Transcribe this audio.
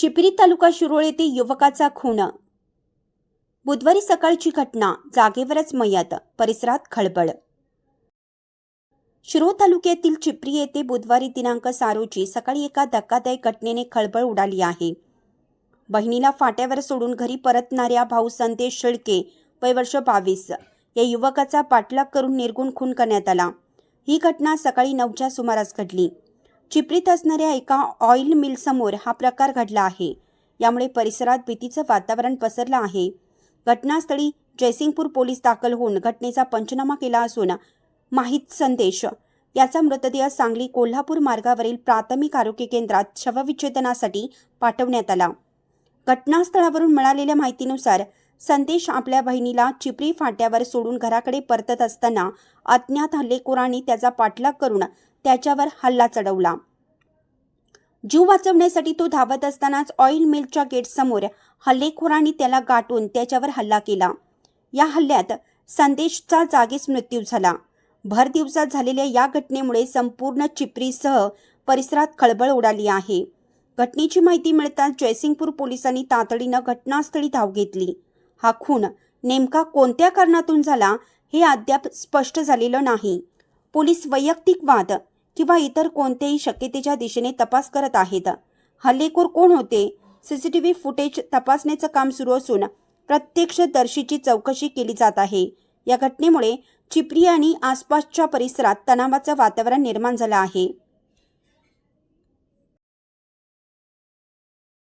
चिपरी तालुका शिरोळ येथे युवकाचा खून. बुधवारी सकाळची घटना जागेवरच मयत परिसरात खळबळ. शिरोळ तालुक्यातील चिपरी येथे बुधवारी दिनांक सारोची सकाळी एका धक्कादायक घटनेने खळबळ उडाली आहे. बहिणीला फाट्यावर सोडून घरी परतणाऱ्या भाऊ संदेश शेळके वय वर्ष बावीस या युवकाचा पाठलाग करून निर्गुण खून करण्यात आला. ही घटना सकाळी नऊच्या सुमारास घडली. चिपरीत असणाऱ्या एका ऑइल मिलसमोर हा प्रकार घडला आहे. यामुळे परिसरात भीतीचं वातावरण पसरलं आहे. घटनास्थळी जयसिंगपूर पोलीस दाखल होऊन घटनेचा पंचनामा केला असून माहीत संदेश. याचा मृतदेह सांगली कोल्हापूर मार्गावरील प्राथमिक आरोग्य केंद्रात शवविच्छेदनासाठी पाठवण्यात आला. घटनास्थळावरून मिळालेल्या माहितीनुसार संदेश आपल्या बहिणीला चिपरी फाट्यावर सोडून घराकडे परतत असताना अज्ञात हल्लेखोरांनी त्याचा पाठलाग करून त्याच्यावर हल्ला चढवला. जीव वाचवण्यासाठी तो धावत असतानाच ऑइल मिलच्या गेटसमोर हल्लेखोरांनी त्याला गाठून त्याच्यावर हल्ला केला. या हल्ल्यात संदेशचा जागीच मृत्यू झाला. भर दिवसात झालेल्या या घटनेमुळे संपूर्ण चिपरीसह परिसरात खळबळ उडाली आहे. घटनेची माहिती मिळताच जयसिंगपूर पोलिसांनी तातडीनं घटनास्थळी धाव घेतली. हा खून नेमका कोणत्या कारणातून झाला हे अद्याप स्पष्ट झालेलं नाही. पोलीस वैयक्तिक वाद किंवा इतर कोणत्याही शक्यतेच्या दिशेने तपास करत आहेत. हल्लेखोर कोण होते? सीसीटीव्ही फुटेज तपासण्याचं काम सुरू असून प्रत्यक्षदर्शीची चौकशी केली जात आहे. या घटनेमुळे चिपरी आणि आसपासच्या परिसरात तणावाचं वातावरण निर्माण झालं आहे.